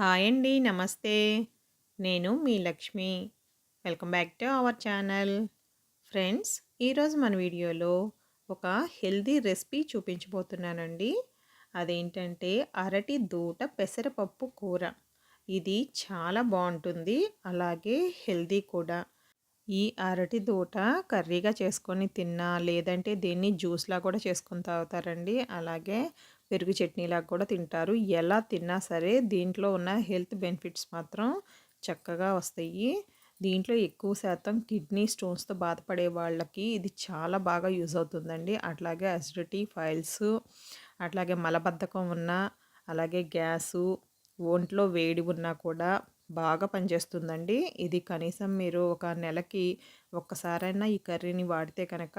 Hi అండి నమస్తే. నేను మీ Lakshmi. Welcome back to our channel. Friends ఈరోజు మన వీడియోలో ఒక హెల్దీ రెసిపీ చూపించబోతున్నానండి. అదేంటంటే అరటి దూట పెసరపప్పు కూర. ఇది చాలా బాగుంటుంది అలాగే హెల్దీ కూడా. ఈ అరటి దూట కర్రీగా చేసుకొని తిన్నా లేదంటే దీన్ని జ్యూస్లా కూడా చేసుకొని తాగుతారండి. అలాగే పెరుగు చట్నీలాగా కూడా తింటారు. ఎలా తిన్నా సరే దీంట్లో ఉన్న హెల్త్ బెనిఫిట్స్ మాత్రం చక్కగా వస్తాయి. దీంట్లో ఎక్కువ శాతం కిడ్నీ స్టోన్స్తో బాధపడే వాళ్ళకి ఇది చాలా బాగా యూజ్ అవుతుందండి. అట్లాగే అసిడిటీ ఫైల్స్ అట్లాగే మలబద్ధకం ఉన్న అలాగే గ్యాసు ఒంట్లో వేడి ఉన్నా కూడా బాగా పనిచేస్తుందండి. ఇది కనీసం మీరు ఒక నెలకి ఒక్కసారైనా ఈ కర్రీని వాడితే కనుక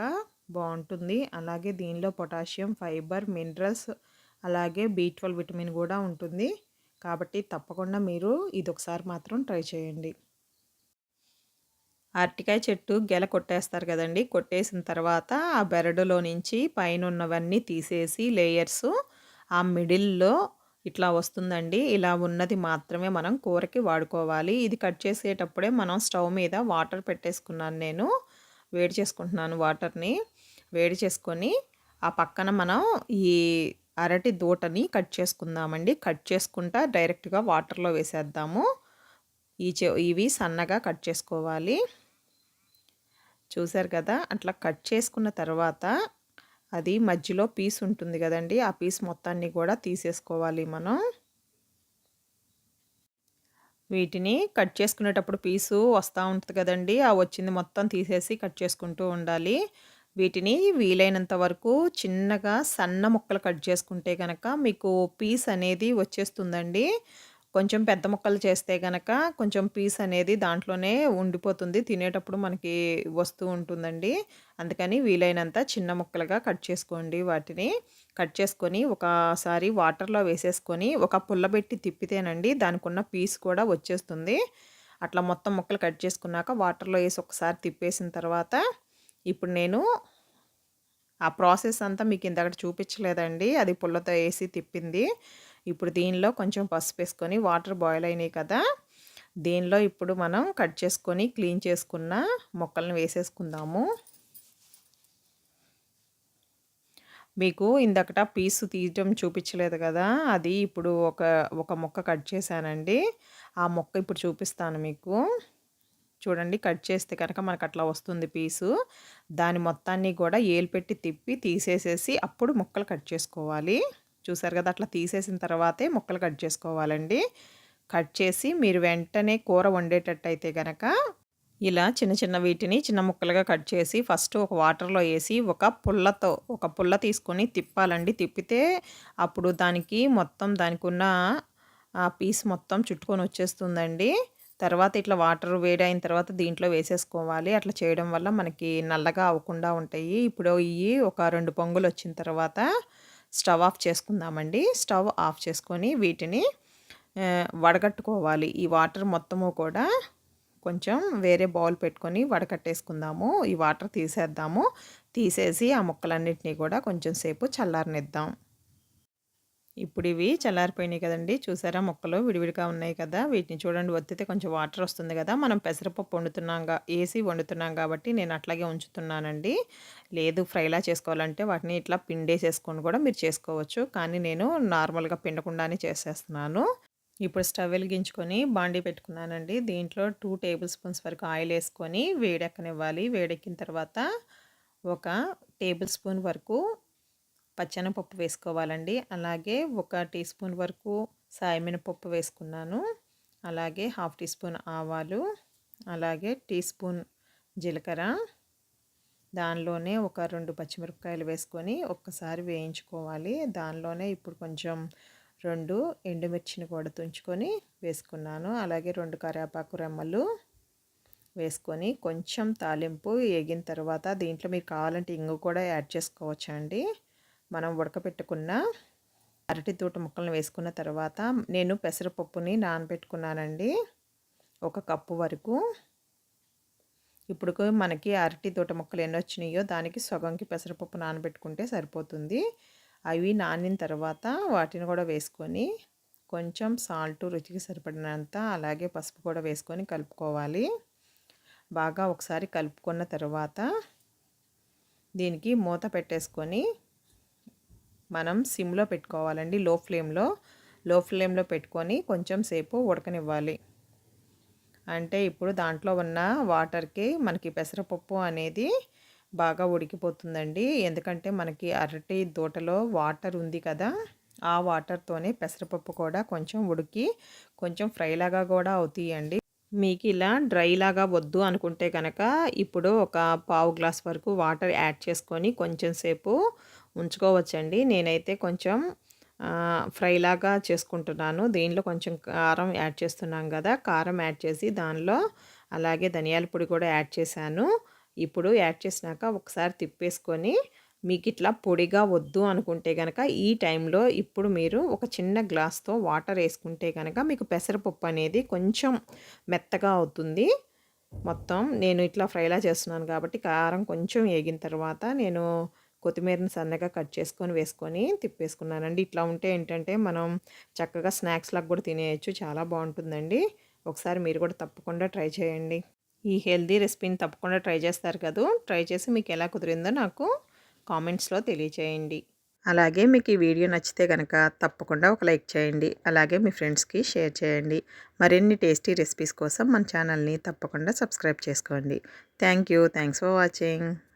బాగుంటుంది. అలాగే దీనిలో పొటాషియం ఫైబర్ మినరల్స్ అలాగే బీ ట్వెల్వ్ విటమిన్ కూడా ఉంటుంది. కాబట్టి తప్పకుండా మీరు ఇది ఒకసారి మాత్రం ట్రై చేయండి. అరటికాయ చెట్టు గెల కొట్టేస్తారు కదండి. కొట్టేసిన తర్వాత ఆ బెరడులో నుంచి పైన ఉన్నవన్నీ తీసేసి లేయర్స్ ఆ మిడిల్లో ఇట్లా వస్తుందండి. ఇలా ఉన్నది మాత్రమే మనం కూరకి వాడుకోవాలి. ఇది కట్ చేసేటప్పుడే మనం స్టవ్ మీద వాటర్ పెట్టేసుకున్నాను నేను. వేడి చేసుకుంటున్నాను వాటర్ని. వేడి చేసుకొని ఆ పక్కన మనం ఈ అరటి దూటని కట్ చేసుకుందామండి. కట్ చేసుకుంటా డైరెక్ట్గా వాటర్లో వేసేద్దాము. ఈ ఇవి సన్నగా కట్ చేసుకోవాలి. చూసారు కదా? అట్లా కట్ చేసుకున్న తర్వాత అది మధ్యలో పీస్ ఉంటుంది కదండి. ఆ పీస్ మొత్తాన్ని కూడా తీసేసుకోవాలి మనం. వీటిని కట్ చేసుకునేటప్పుడు పీసు వస్తూ ఉంటుంది కదండి. ఆ వచ్చింది మొత్తం తీసేసి కట్ చేసుకుంటూ ఉండాలి. వీటిని వీలైనంత వరకు చిన్నగా సన్న ముక్కలు కట్ చేసుకుంటే కనుక మీకు పీస్ అనేది వచ్చేస్తుందండి. కొంచెం పెద్ద ముక్కలు చేస్తే కనుక కొంచెం పీస్ అనేది దాంట్లోనే ఉండిపోతుంది. తినేటప్పుడు మనకి వస్తూ ఉంటుందండి. అందుకని వీలైనంత చిన్న ముక్కలుగా కట్ చేసుకోండి వాటిని. కట్ చేసుకొని ఒకసారి వాటర్లో వేసేసుకొని ఒక పుల్లబెట్టి తిప్పితేనండి దానికి ఉన్న పీస్ కూడా వచ్చేస్తుంది. అట్లా మొత్తం ముక్కలు కట్ చేసుకున్నాక వాటర్లో వేసి ఒకసారి తిప్పేసిన తర్వాత ఇప్పుడు నేను ఆ ప్రాసెస్ అంతా మీకు ఇంతకటి చూపించలేదండి. అది పుల్లతో వేసి తిప్పింది. ఇప్పుడు దీనిలో కొంచెం పసుపు వేసుకొని వాటర్ బాయిల్ అయినాయి కదా. దీనిలో ఇప్పుడు మనం కట్ చేసుకొని క్లీన్ చేసుకున్న మొక్కలను వేసేసుకుందాము. మీకు ఇందకట పీసు తీయటం చూపించలేదు కదా. అది ఇప్పుడు ఒక ఒక మొక్క కట్ చేశానండి. ఆ మొక్క ఇప్పుడు చూపిస్తాను మీకు. చూడండి కట్ చేస్తే కనుక మనకు అట్లా వస్తుంది పీసు. దాని మొత్తాన్ని కూడా ఏలు పెట్టి తిప్పి తీసేసేసి అప్పుడు ముక్కలు కట్ చేసుకోవాలి. చూసారు కదా అట్లా తీసేసిన తర్వాతే ముక్కలు కట్ చేసుకోవాలండి. కట్ చేసి మీరు వెంటనే కూర వండేటట్టయితే కనుక ఇలా చిన్న చిన్న వీటిని చిన్న ముక్కలుగా కట్ చేసి ఫస్ట్ ఒక వాటర్లో వేసి ఒక పుల్లతో ఒక పుల్ల తీసుకొని తిప్పాలండి. తిప్పితే అప్పుడు దానికి మొత్తం దానికి ఉన్న ఆ పీస్ మొత్తం చుట్టుకొని వచ్చేస్తుందండి. తర్వాత ఇట్లా వాటర్ వేడైన తర్వాత దీంట్లో వేసేసుకోవాలి. అట్లా చేయడం వల్ల మనకి నల్లగా అవ్వకుండా ఉంటాయి. ఇప్పుడు ఇవి ఒక రెండు పొంగులు వచ్చిన తర్వాత స్టవ్ ఆఫ్ చేసుకుందామండి. స్టవ్ ఆఫ్ చేసుకొని వీటిని వడగట్టుకోవాలి. ఈ వాటర్ మొత్తము కూడా కొంచెం వేరే బౌల్ పెట్టుకొని వడకట్టేసుకుందాము. ఈ వాటర్ తీసేద్దాము. తీసేసి ఆ ముక్కలన్నిటినీ కూడా కొంచెం సేపు చల్లారనిద్దాం. ఇప్పుడు ఇవి చల్లారిపోయినాయి కదండి. చూసారా? మొక్కలు విడివిడిగా ఉన్నాయి కదా. వీటిని చూడండి. వత్తితే కొంచెం వాటర్ వస్తుంది కదా. మనం పెసరపప్పు వండుతున్నాం వేసి వండుతున్నాం కాబట్టి నేను అట్లాగే ఉంచుతున్నానండి. లేదు ఫ్రైలా చేసుకోవాలంటే వాటిని ఇట్లా పిండేసేసుకొని కూడా మీరు చేసుకోవచ్చు. కానీ నేను నార్మల్గా పిండకుండానే చేసేస్తున్నాను. ఇప్పుడు స్టవ్ వెలిగించుకొని బాండీ పెట్టుకున్నానండి. దీంట్లో టూ టేబుల్ స్పూన్స్ వరకు ఆయిల్ వేసుకొని వేడెక్కనివ్వాలి. వేడెక్కిన తర్వాత ఒక టేబుల్ స్పూన్ వరకు పచ్చెనపప్పు వేసుకోవాలండి. అలాగే ఒక టీ స్పూన్ వరకు సాయమినపప్పు వేసుకున్నాను. అలాగే హాఫ్ టీ స్పూన్ ఆవాలు. అలాగే టీ స్పూన్ జీలకర్ర. దానిలోనే ఒక రెండు పచ్చిమిరపకాయలు వేసుకొని ఒక్కసారి వేయించుకోవాలి. దానిలోనే ఇప్పుడు కొంచెం రెండు ఎండుమిర్చిని కూడా తుంచుకొని వేసుకున్నాను. అలాగే రెండు కరివేపాకు రెమ్మలు వేసుకొని కొంచెం తాలింపు వేగిన తర్వాత దీంట్లో మీరు కావాలంటే ఇంగు కూడా యాడ్ చేసుకోవచ్చండి. మనం ఉడకపెట్టుకున్న అరటి తూట ముక్కలను వేసుకున్న తర్వాత నేను పెసరపప్పుని నానబెట్టుకున్నానండి. ఒక కప్పు వరకు. ఇప్పుడు మనకి అరటి తోట ముక్కలు ఎన్ని వచ్చినాయో దానికి సగంకి పెసరపప్పు నానబెట్టుకుంటే సరిపోతుంది. అవి నానిన తర్వాత వాటిని కూడా వేసుకొని కొంచెం సాల్ట్ రుచికి సరిపడినంత అలాగే పసుపు కూడా వేసుకొని కలుపుకోవాలి. బాగా ఒకసారి కలుపుకున్న తర్వాత దీనికి మూత పెట్టేసుకొని మనం సిమ్లో పెట్టుకోవాలండి లో ఫ్లేమ్లో. లో ఫ్లేమ్లో పెట్టుకొని కొంచెం సేపు ఉడకనివ్వాలి. అంటే ఇప్పుడు దాంట్లో ఉన్న వాటర్కి మనకి పెసరపప్పు అనేది బాగా ఉడికిపోతుందండి. ఎందుకంటే మనకి అరటి దూటలో వాటర్ ఉంది కదా ఆ వాటర్తోనే పెసరపప్పు కూడా కొంచెం ఉడికి కొంచెం ఫ్రైలాగా కూడా అవుతాయండి. మీకు ఇలా డ్రై లాగా వద్దు అనుకుంటే కనుక ఇప్పుడు ఒక పావు గ్లాస్ వరకు వాటర్ యాడ్ చేసుకొని కొంచెం సేపు ఉంచుకోవచ్చండి. నేనైతే కొంచెం ఫ్రైలాగా చేసుకుంటున్నాను. దీనిలో కొంచెం కారం యాడ్ చేస్తున్నాం కదా కారం యాడ్ చేసి దానిలో అలాగే ధనియాల పొడి కూడా యాడ్ చేశాను. ఇప్పుడు యాడ్ చేసినాక ఒకసారి తిప్పేసుకొని మీకు ఇట్లా పొడిగా వద్దు అనుకుంటే కనుక ఈ టైంలో ఇప్పుడు మీరు ఒక చిన్న గ్లాస్తో వాటర్ వేసుకుంటే కనుక మీకు పెసరపప్పు అనేది కొంచెం మెత్తగా అవుతుంది. మొత్తం నేను ఇట్లా ఫ్రైలా చేస్తున్నాను కాబట్టి కారం కొంచెం వేగిన తర్వాత నేను కొత్తిమీరని సన్నగా కట్ చేసుకొని వేసుకొని తిప్పేసుకున్నానండి. ఇట్లా ఉంటే ఏంటంటే మనం చక్కగా స్నాక్స్ లాగా కూడా తినేయచ్చు. చాలా బాగుంటుందండి. ఒకసారి మీరు కూడా తప్పకుండా ట్రై చేయండి. ఈ హెల్దీ రెసిపీని తప్పకుండా ట్రై చేస్తారు కదా? ట్రై చేసి మీకు ఎలా కుదిరిందో నాకు కామెంట్స్లో తెలియచేయండి. అలాగే మీకు ఈ వీడియో నచ్చితే కనుక తప్పకుండా ఒక లైక్ చేయండి. అలాగే మీ ఫ్రెండ్స్కి షేర్ చేయండి. మరిన్ని టేస్టీ రెసిపీస్ కోసం మన ఛానల్ని తప్పకుండా సబ్స్క్రైబ్ చేసుకోండి. Thank you. Thanks for watching.